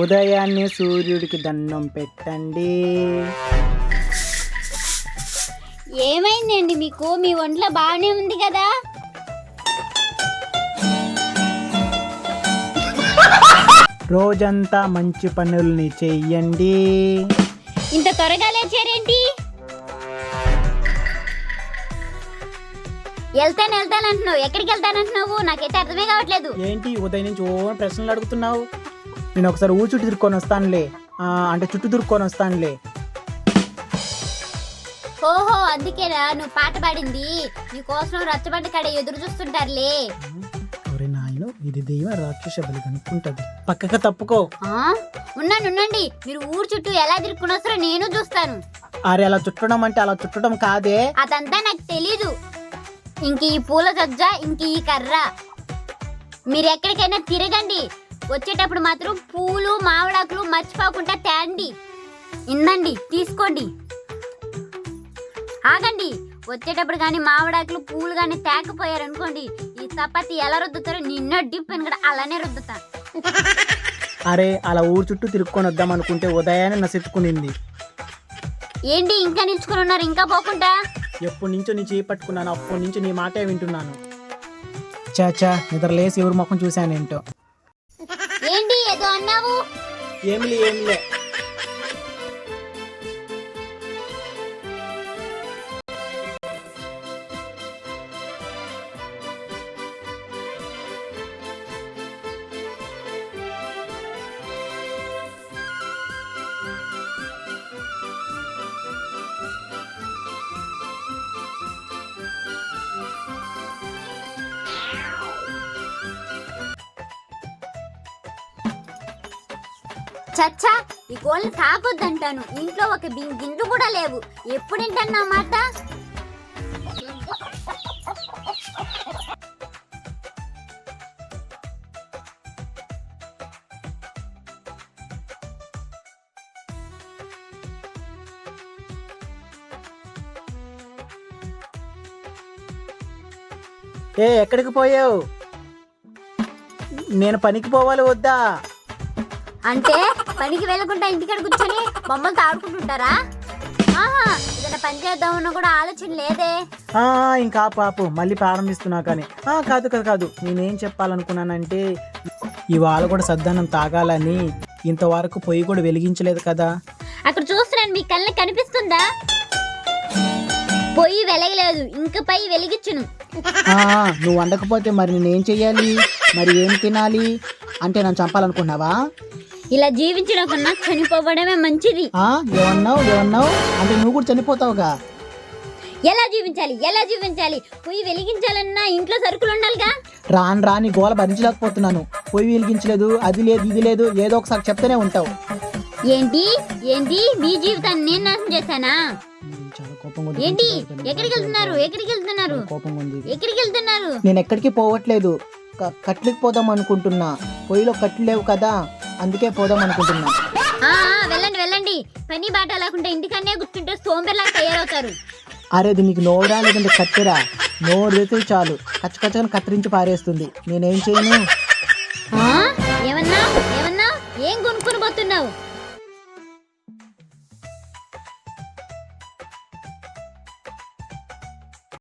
ఉదయాన్నే సూర్యుడికి దండం పెట్టండి. ఏమైందండి మీకు? మీ ఒంట్లో బాగానే ఉంది కదా? రోజంతా మంచి పనుల్ని చెయ్యండి. ఇంత త్వరగా లేచారేంటి? వెళ్తాను వెళ్తాను అంటున్నావు. ఎక్కడికి వెళ్తానంటున్నావు? నాకైతే అర్థమే కావట్లేదు. ఏంటి ఉదయం నుంచి ఓ ప్రశ్నలు అడుగుతున్నావు? నేను ఒకసారి ఊరు చుట్టూ తిరుక్కొని వస్తానులే. అంటే చుట్టూ తిరుక్కొని వస్తానులే. ఓహో అందుకేనా? నువ్వు పాట పాడింది. నీకోసం రచ్చబండ కాడ ఎదురు చూస్తుంటారులే. ఒరే నాయన ఇది దెయ్యం రాక్షస బలి కనుక్కుంటది పక్కకు తప్పుకో. ఆ? ఉన్నాను ఉండండి. మీరు ఊరు చుట్టూ ఎలా తిరుక్కుని వస్తారో నేను చూస్తాను. అరే అలా చుట్టడం అంటే అలా చుట్టడం కాదే. అదంతా నాకు తెలీదు. ఇంక ఈ పూల సజ్జ ఇంక ఈ కర్ర. మీరు ఎక్కడికైనా తిరగండి. వచ్చేటప్పుడు మాత్రం పూలు మామిడాకులు మర్చిపోకుండా తేండి. ఇందండి తీసుకోండి. ఆగండి. వచ్చేటప్పుడు కానీ మామిడాకులు పూలు కానీ తేకపోయారు అనుకోండి ఈ చపాతి ఎలా రుద్దుతారో నిన్న డిప్పని కూడా అలానే రుద్దుతా. అరే అలా ఊరు చుట్టూ తిరుక్కొని వద్దాం అనుకుంటే ఉదయాన్నే నసెత్తుకునింది ఏంటి ఇంకా నిల్చుకుని ఉన్నారు ఇంకా పోకుండా? ఎప్పటి నుంచో నీ చేయి పట్టుకున్నాను అప్పటి నుంచి నీ మాటే వింటున్నాను. చాచా నిద్ర లేసి ఎవరి ముఖం చూశానేంటో. ఏంటి ఏదో అన్నావు చచ్చా ఈ కోళ్ళని తాకొద్దంటాను ఇంట్లో ఒక బిం- గింజలు కూడా లేవు. ఎప్పుడు వింటాను మాట? ఏ ఎక్కడికి పోయావు? నేను పనికి పోవాలి వద్దా? అంటే పనికి వెళ్ళకుండా ఇంటికాడ కూర్చొని బొమ్మలు తాడుకుంటుంటారా ఆహా ఏదైనా పని చేద్దామన్నా కూడా ఆలోచన లేదే. ఆ, ఇంకా పాపు మళ్ళీ ప్రారంభిస్తున్నా కానీ. ఆ, కాదు కాదు కాదు. నేనేం చెప్పాలనుకున్నానంటే ఇవాళ కూడా సద్దన్నం తాగాలని ఇంతవరకు పొయ్యి కూడా వెలిగించలేదు కదా. అక్కడ చూస్తున్నాను మీ కళ్ళకి కనిపిస్తుందా? పొయ్యి వెలగలేదు ఇంక పై వెలిగించును. ఆ, నువ్వు వండకపోతే మరి నేనేం చెయ్యాలి? మరి ఏం తినాలి? అంటే నన్ను చంపాలనుకున్నావా? ఇలా జీవించడం కన్నా చనిపోవడమే మంచిది. ఆ, ఏమన్నావు ఏమన్నావు? అంటే నువ్వు కూడా చనిపోతావుగా? ఎలా జీవించాలి ఎలా జీవించాలి? పొయ్యి వెలిగించాలన్నా ఇంట్లో సరుకులు ఉండాలిగా? రాను రాని గోల భరించలేకపోతున్నాను. పొయ్యి వెలిగించలేదు అది లేదు ఇది లేదు ఏదో ఒకసారి చెప్తూనే ఉంటావు. ఏంటి ఏంటి? మీ జీవితాన్ని నేను నాశనం చేశానా? చాలా కోపంగా ఉంది. ఏంటి? ఎక్కడికి వెళ్తున్నారు? ఎక్కడికి వెళ్తున్నారు? కోపంగా ఉంది. ఎక్కడికి వెళ్తున్నారు? నేను ఎక్కడికి పోవట్లేదు. క- కట్లకి పోదాం అనుకుంటున్నా. పొయ్యిలో కట్లు లేవు కదా? అందుకే పోదాం అనుకుంటున్నాం. వెళ్ళండి వెళ్ళండి. పని బాట లేకుండా ఇంటికన్నే గుర్తుంటే సోంబేర్లా తయారవుతారు. అరే నీకు నోరా లేదంటే కత్తిరా? నోరు తెతే చాలు. కచ్చకచ్చగా కత్తిరించి పారేస్తుంది. నేనేం చేయను? ఏమన్నా? ఏమన్నా? ఏం కొనుక్కుని పోతున్నావు?